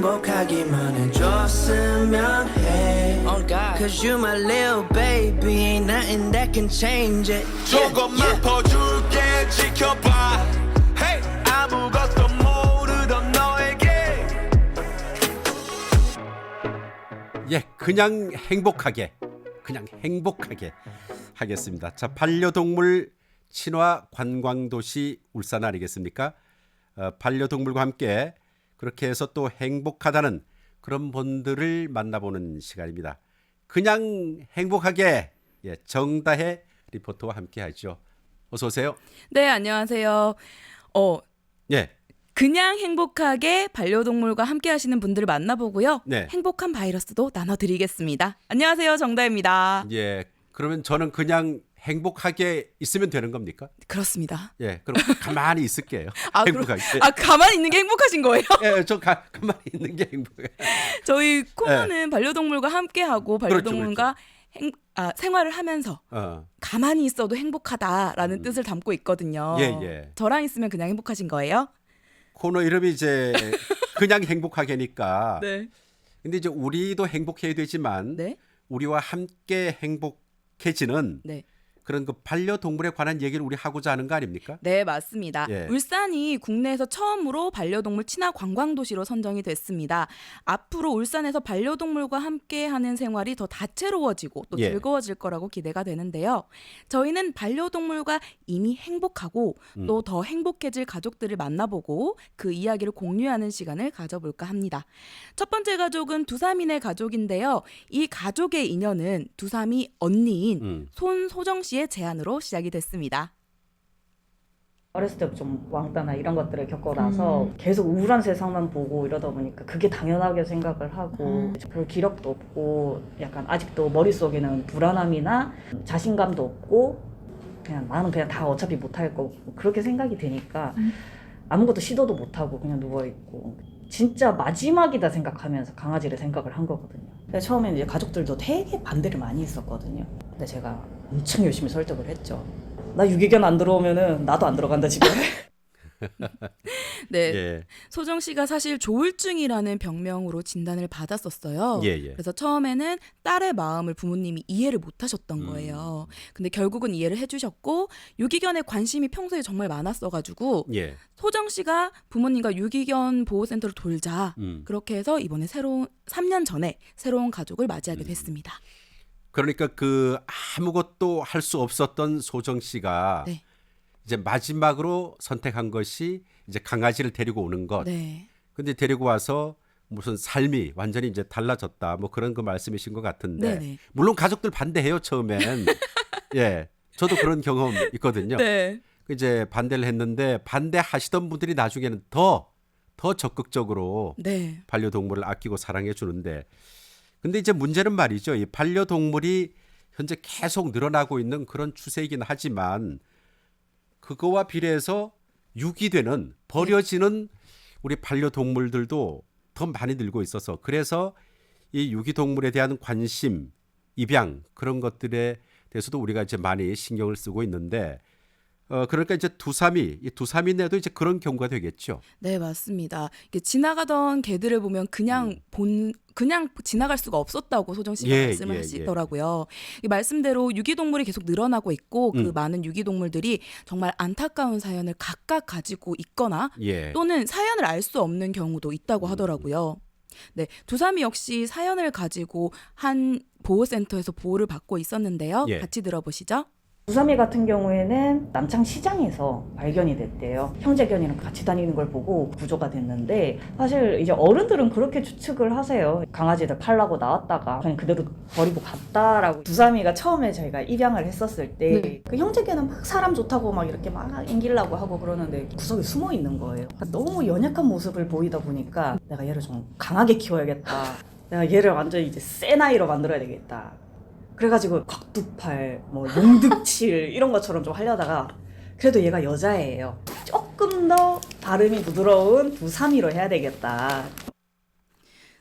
행복하기만 해줬으면 해 Cause you my little baby Ain't nothing that can change it 조금만 퍼줄게 지켜봐 hey. 아무것도 모르던 너에게 예, 그냥 행복하게, 그냥 행복하게 하겠습니다. 자, 반려동물 친화 관광도시 울산 아니겠습니까? 어, 반려동물과 함께 그렇게 해서 또 행복하다는 그런 분들을 만나보는 시간입니다. 그냥 행복하게 예, 정다혜 리포터와 함께 하죠. 어서 오세요. 네, 안녕하세요. 어, 예, 그냥 행복하게 반려동물과 함께 하시는 분들을 만나보고요. 네. 행복한 바이러스도 나눠드리겠습니다. 안녕하세요, 정다입니다. 예. 그러면 저는 그냥 행복하게 있으면 되는 겁니까? 그렇습니다. 예, 그럼 가만히 있을게요. 아, 그럼- 행복하게. 아, 가만히 있는 게 행복하신 거예요? 예, 저 가, 가만히 있는 게 행복해. 저희 코너는 반려동물과 함께하고 네. 그렇죠, 반려동물과 행, 아, 생활을 하면서 어, 가만히 있어도 행복하다라는 뜻을 담고 있거든요. 음. 예, 예. 저랑 있으면 그냥 행복하신 거예요? 코너 이름이 이제 그냥 행복하게니까. 네. 근데 이제 우리도 행복해야 되지만 네. 우리와 함께 행복해지는 네. 그런 그 반려동물에 관한 얘기를 우리 하고자 하는 거 아닙니까? 네, 맞습니다. 예. 울산이 국내에서 처음으로 반려동물 친화 관광 도시로 선정이 됐습니다. 앞으로 울산에서 반려동물과 함께 하는 생활이 더 다채로워지고 또 예. 즐거워질 거라고 기대가 되는데요. 저희는 반려동물과 이미 행복하고 음. 또더 행복해질 가족들을 만나보고 그 이야기를 공유하는 시간을 가져볼까 합니다. 첫 번째 가족은 두사민의 가족인데요. 이 가족의 인연은 두사미 언니인 음. 손소정 씨의 제안으로 시작이 됐습니다. 어렸을 때 좀 왕따나 이런 것들을 겪고 나서 계속 우울한 세상만 보고 이러다 보니까 그게 당연하게 생각을 하고 별 기력도 없고 약간 아직도 머릿속에는 불안함이나 자신감도 없고 그냥 나는 그냥 다 어차피 못할 거고 그렇게 생각이 되니까 아무것도 시도도 못하고 그냥 누워있고 진짜 마지막이다 생각하면서 강아지를 생각을 한 거거든요. 근데 처음에는 이제 가족들도 되게 반대를 많이 했었거든요. 근데 제가 엄청 열심히 설득을 했죠. 나 유기견 안 들어오면은 나도 안 들어간다 집에. 네, 예. 소정 씨가 사실 조울증이라는 병명으로 진단을 받았었어요. 예, 예. 그래서 처음에는 딸의 마음을 부모님이 이해를 못 하셨던 음. 거예요. 근데 결국은 이해를 해 주셨고 유기견에 관심이 평소에 정말 많았어 가지고 예. 소정 씨가 부모님과 유기견 보호 센터를 돌자. 음. 그렇게 해서 이번에 새로운 3년 전에 새로운 가족을 맞이하게 음. 됐습니다. 그러니까 그 아무것도 할 수 없었던 소정 씨가 네. 이제 마지막으로 선택한 것이 이제 강아지를 데리고 오는 것. 네. 근데 데리고 와서 무슨 삶이 완전히 이제 달라졌다. 뭐 그런 그 말씀이신 것 같은데. 네네. 물론 가족들 반대해요, 처음엔. 예. 저도 그런 경험 있거든요. 네. 이제 반대를 했는데 반대하시던 분들이 나중에는 더, 더 적극적으로 네. 반려동물을 아끼고 사랑해 주는데 근데 이제 문제는 말이죠. 이 반려동물이 현재 계속 늘어나고 있는 그런 추세이긴 하지만 그거와 비례해서 유기되는 버려지는 우리 반려동물들도 더 많이 늘고 있어서 그래서 이 유기동물에 대한 관심, 입양 그런 것들에 대해서도 우리가 이제 많이 신경을 쓰고 있는데 어 그러니까 이제 두삼이 이 두삼이 내도 이제 그런 경우가 되겠죠. 네, 맞습니다. 이게 지나가던 개들을 보면 그냥 본 그냥 지나갈 수가 없었다고 소정 씨가 음. 예, 말씀을 예, 하시더라고요. 이 말씀대로 유기동물이 계속 늘어나고 있고 그 음. 많은 유기동물들이 정말 안타까운 사연을 각각 가지고 있거나 예. 또는 사연을 알 수 없는 경우도 있다고 음. 하더라고요. 네, 두삼이 역시 사연을 가지고 한 보호센터에서 보호를 받고 있었는데요. 예. 같이 들어보시죠. 우삼이 같은 경우에는 남창 시장에서 발견이 됐대요. 형제견이랑 같이 다니는 걸 보고 구조가 됐는데 사실 이제 어른들은 그렇게 추측을 하세요. 강아지들 팔라고 나왔다가 그냥 그대로 버리고 갔다라고. 두삼이가 처음에 저희가 입양을 했었을 때그 형제견은 막 사람 좋다고 막 이렇게 막 앵기려고 하고 그러는데 구석에 숨어 있는 거예요. 그러니까 너무 연약한 모습을 보이다 보니까 내가 얘를 좀 강하게 키워야겠다. 내가 얘를 완전 이제 센 아이로 만들어야 되겠다. 그래가지고 곽두팔, 뭐 용득칠 이런 것처럼 좀 하려다가 그래도 얘가 여자애예요. 조금 더 발음이 부드러운 두삼이로 해야 되겠다.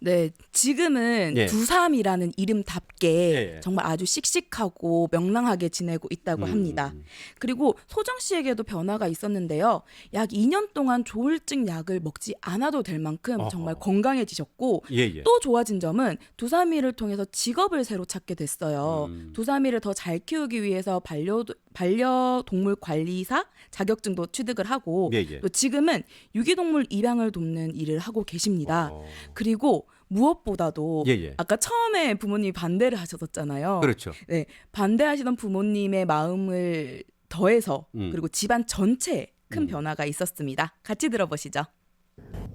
네, 지금은 예. 두삼이라는 이름답게 예, 예. 정말 아주 씩씩하고 명랑하게 지내고 있다고 음. 합니다. 그리고 소정 씨에게도 변화가 있었는데요. 약 2년 동안 조울증 약을 먹지 않아도 될 만큼 어허. 정말 건강해지셨고 예, 예. 또 좋아진 점은 두사미를 통해서 직업을 새로 찾게 됐어요. 음. 두사미를 더 잘 키우기 위해서 반려 반려동물 관리사 자격증도 취득을 하고 예, 예. 또 지금은 유기동물 입양을 돕는 일을 하고 계십니다. 어. 그리고 무엇보다도 예, 예. 아까 처음에 부모님이 반대를 하셨었잖아요. 그렇죠. 네, 반대하시던 부모님의 마음을 더해서 음. 그리고 집안 전체에 큰 음. 변화가 있었습니다. 같이 들어보시죠.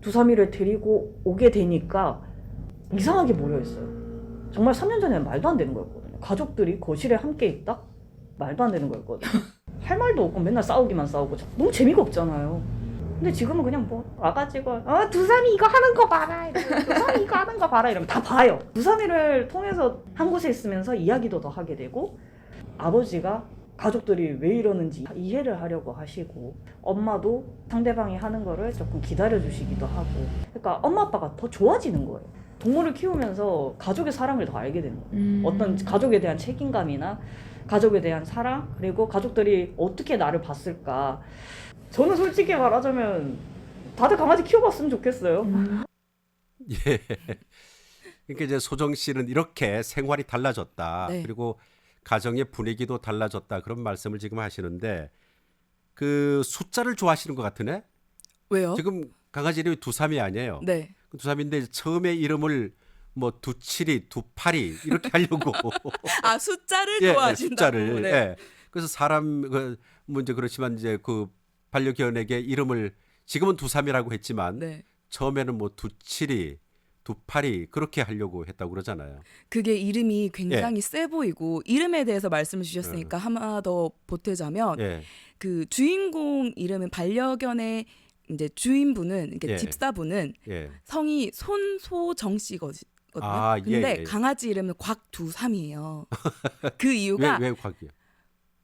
두사미를 데리고 오게 되니까 이상하게 모여있어요. 정말 3년 전에는 말도 안 되는 거였거든요. 가족들이 거실에 함께 있다? 말도 안 되는 거였거든요. 할 말도 없고 맨날 싸우기만 싸우고 너무 재미가 없잖아요. 근데 지금은 그냥 뭐 와가지고 어 두삼이 이거 하는 거 봐라 이러면 두삼이 이거 하는 거 봐라 이러면 다 봐요. 두삼이를 통해서 한 곳에 있으면서 이야기도 더 하게 되고 아버지가 가족들이 왜 이러는지 이해를 하려고 하시고 엄마도 상대방이 하는 거를 조금 기다려 주시기도 하고 그러니까 엄마 아빠가 더 좋아지는 거예요. 동물을 키우면서 가족의 사랑을 더 알게 되는 거예요. 어떤 가족에 대한 책임감이나 가족에 대한 사랑 그리고 가족들이 어떻게 나를 봤을까 저는 솔직히 말하자면 다들 강아지 키워봤으면 좋겠어요. 예. 그러니까 이제 소정 씨는 이렇게 생활이 달라졌다. 네. 그리고 가정의 분위기도 달라졌다. 그런 말씀을 지금 하시는데 그 숫자를 좋아하시는 것 같으네. 왜요? 지금 강아지 이름이 두삼이 아니에요. 네. 그 두삼인데 처음에 이름을 뭐 두칠이, 두팔이 이렇게 하려고 아 숫자를 예, 좋아하신다고. 숫자를. 네. 예. 그래서 사람 그 문제 그렇지만 이제 그 반려견에게 이름을 지금은 두삼이라고 했지만 네. 처음에는 뭐 두칠이, 두팔이 그렇게 하려고 했다고 그러잖아요. 그게 이름이 예. 굉장히 세 보이고 이름에 대해서 말씀을 주셨으니까 하나 더 보태자면 예. 그 주인공 이름은 반려견의 이제 주인분은 이게 예. 집사분은 예. 성이 손소정 씨거든요. 아, 예, 근데 예, 예. 강아지 이름은 곽두삼이에요. 그 이유가 왜, 왜 곽이요?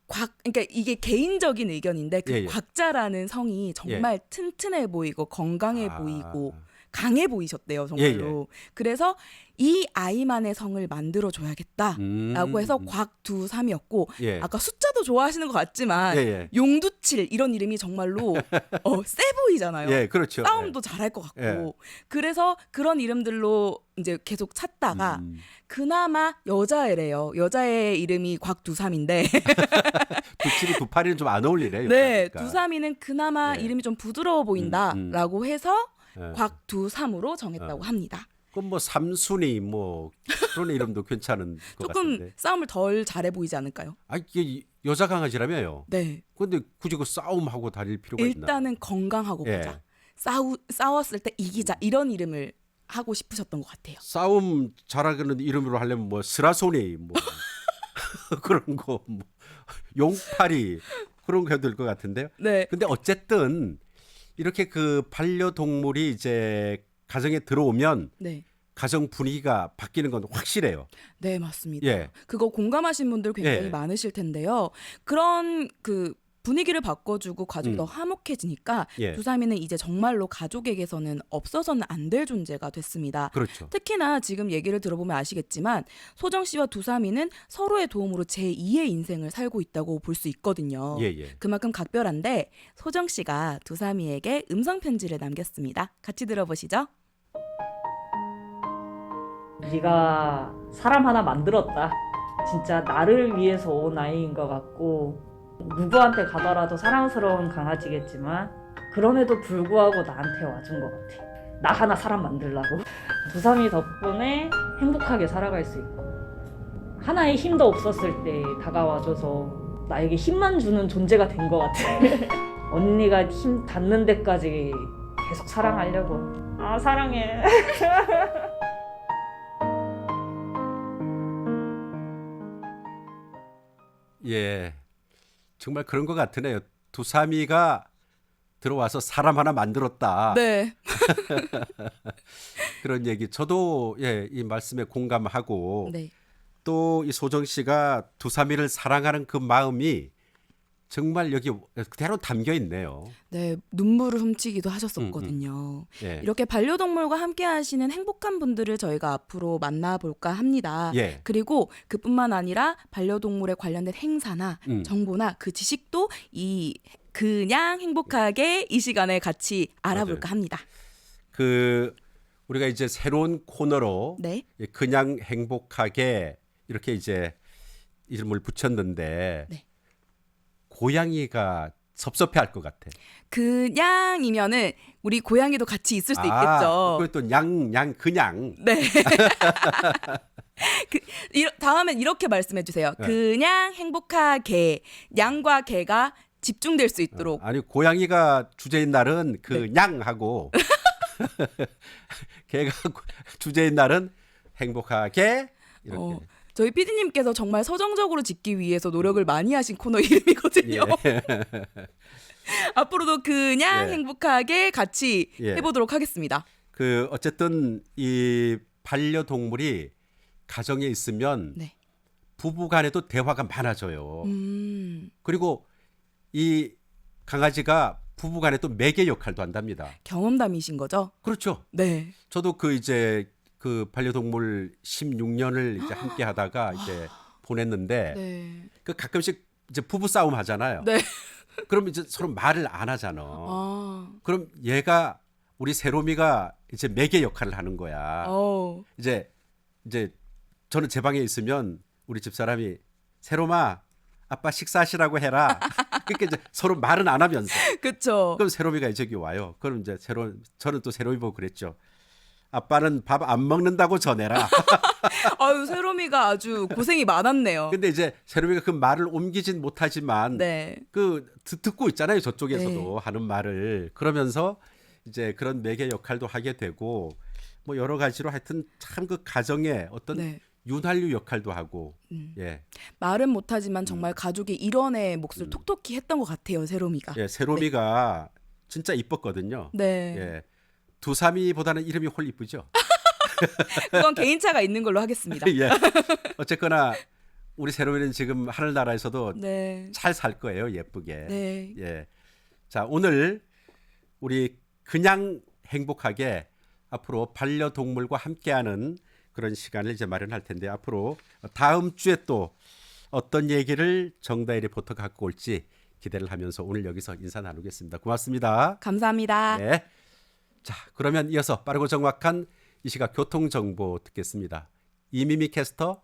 곽 그러니까 이게 개인적인 의견인데 그 예, 예. 곽자라는 성이 정말 튼튼해 보이고 건강해 아. 보이고 강해 보이셨대요 정말로. 그래서 이 아이만의 성을 만들어 줘야겠다라고 음, 해서 음. 곽두삼이었고 예. 아까 숫자도 좋아하시는 것 같지만 예, 예. 용두칠 이런 이름이 정말로 어, 세 보이잖아요. 예, 그렇죠. 싸움도 잘할 것 같고 예. 그래서 그런 이름들로 이제 계속 찾다가 음. 그나마 여자애래요. 여자애 이름이 곽두삼인데 두칠이, 두팔이는 좀 안 어울리네. 네 그러니까. 두삼이는 그나마 예. 이름이 좀 부드러워 보인다라고 해서 예. 곽두삼으로 정했다고 어. 합니다. 그럼 뭐 삼순이 뭐 그런 이름도 괜찮은 것 조금 같은데. 싸움을 덜 잘해 보이지 않을까요? 아 이게 여자 강아지라며요. 네. 근데 굳이 그 싸움하고 다닐 필요가 있나? 일단은 건강하고 예. 보자. 싸우 싸웠을 때 이기자 이런 이름을 하고 싶으셨던 것 같아요. 싸움 잘하는 이름으로 하려면 뭐 스라소니 뭐 그런 거 뭐 용팔이 그런 거 해야 될것 같은데요. 네. 근데 어쨌든 이렇게 그 반려동물이 이제 가정에 들어오면 네. 가정 분위기가 바뀌는 건 확실해요. 네, 맞습니다. 예. 그거 공감하신 분들 굉장히 예. 많으실 텐데요. 그런 그 분위기를 바꿔주고 가족이 음. 더 화목해지니까 예. 두사미는 이제 정말로 가족에게서는 없어서는 안 될 존재가 됐습니다. 그렇죠. 특히나 지금 얘기를 들어보면 아시겠지만 소정 씨와 두사미는 서로의 도움으로 제2의 인생을 살고 있다고 볼 수 있거든요. 예, 예. 그만큼 각별한데 소정 씨가 두사미에게 음성 편지를 남겼습니다. 같이 들어보시죠. 네가 사람 하나 만들었다. 진짜 나를 위해서 온 아이인 것 같고 누구한테 가더라도 사랑스러운 강아지겠지만 그럼에도 불구하고 나한테 와준 것 같아. 나 하나 사람 만들라고. 두삼이 덕분에 행복하게 살아갈 수 있고 하나의 힘도 없었을 때 다가와줘서 나에게 힘만 주는 존재가 된 것 같아. 언니가 힘 닿는 데까지 계속 사랑하려고. 아 사랑해. 예. 정말 그런 것 같으네요. 두사미가 들어와서 사람 하나 만들었다. 네. 그런 얘기. 저도 예, 이 말씀에 공감하고 네. 또이 소정 씨가 두사미를 사랑하는 그 마음이 정말 여기 그대로 담겨 있네요. 네, 눈물을 훔치기도 하셨었거든요. 예. 이렇게 반려동물과 함께 하시는 행복한 분들을 저희가 앞으로 만나볼까 합니다. 예. 그리고 그뿐만 아니라 반려동물에 관련된 행사나 음. 정보나 그 지식도 이 그냥 행복하게 이 시간에 같이 알아볼까 합니다. 그 우리가 이제 새로운 코너로 네. 예, 그냥 행복하게 이렇게 이제 이름을 붙였는데 네. 고양이가 섭섭해할 것 같아. 그냥이면은 우리 고양이도 같이 있을 수 아, 있겠죠. 그것도 양 양 그냥 네. 그, 이러, 다음엔 이렇게 말씀해 주세요. 네. 그냥 행복하게 양과 개가 집중될 수 있도록. 아니 고양이가 주제인 날은 네. 그냥 하고 걔가 주제인 날은 행복하게 이렇게. 어, 저희 PD님께서 정말 서정적으로 짓기 위해서 노력을 많이 하신 코너 이름이거든요. 예. 앞으로도 그냥 예. 행복하게 같이 예. 해보도록 하겠습니다. 그 어쨌든 이 반려동물이 가정에 있으면 네. 부부간에도 대화가 많아져요. 음, 그리고 이 강아지가 부부간에 또 매개 역할도 한답니다. 경험담이신 거죠? 그렇죠. 네. 저도 그 이제 그 반려동물 16년을 이제 함께 하다가 이제 보냈는데 네. 그 가끔씩 이제 부부 싸움 하잖아요. 네. 그럼 이제 서로 말을 안 하잖아. 아, 그럼 얘가 우리 세롬이가 이제 매개 역할을 하는 거야. 어, 이제 이제 저는 제 방에 있으면 우리 집 사람이 세롬아 아빠 식사하시라고 해라. 그러니까 이제 서로 말은 안 하면서 그쵸. 그럼 세롬이가 저기 와요. 그럼 이제 세롬 저는 또 세롬이 보고 그랬죠. 아빠는 밥 안 먹는다고 전해라. 아유, 세롬이가 아주 고생이 많았네요. 근데 이제 세롬이가 그 말을 옮기진 못하지만 네. 그 듣- 듣고 있잖아요. 저쪽에서도 하는 말을 그러면서 이제 그런 매개 역할도 하게 되고 뭐 여러 가지로 하여튼 참 그 가정에 어떤 네. 윤활유 역할도 하고 음. 예. 말은 못하지만 정말 음. 가족이 일원의 몫을 톡톡히 했던 것 같아요, 세롬이가. 예, 세롬이가 진짜 이뻤거든요. 네. 예. 두삼이보다는 이름이 훨 이쁘죠. 그건 개인차가 있는 걸로 하겠습니다. 예. 어쨌거나 우리 세롬이는 지금 하늘나라에서도 네. 잘 살 거예요. 예쁘게. 네. 예. 자, 오늘 우리 그냥 행복하게 앞으로 반려동물과 함께하는 그런 시간을 이제 마련할 텐데 앞으로 다음 주에 또 어떤 얘기를 정다희 리포터 갖고 올지 기대를 하면서 오늘 여기서 인사 나누겠습니다. 고맙습니다. 감사합니다. 네. 자, 그러면 이어서 빠르고 정확한 이 시각 교통 정보 듣겠습니다. 이미미 캐스터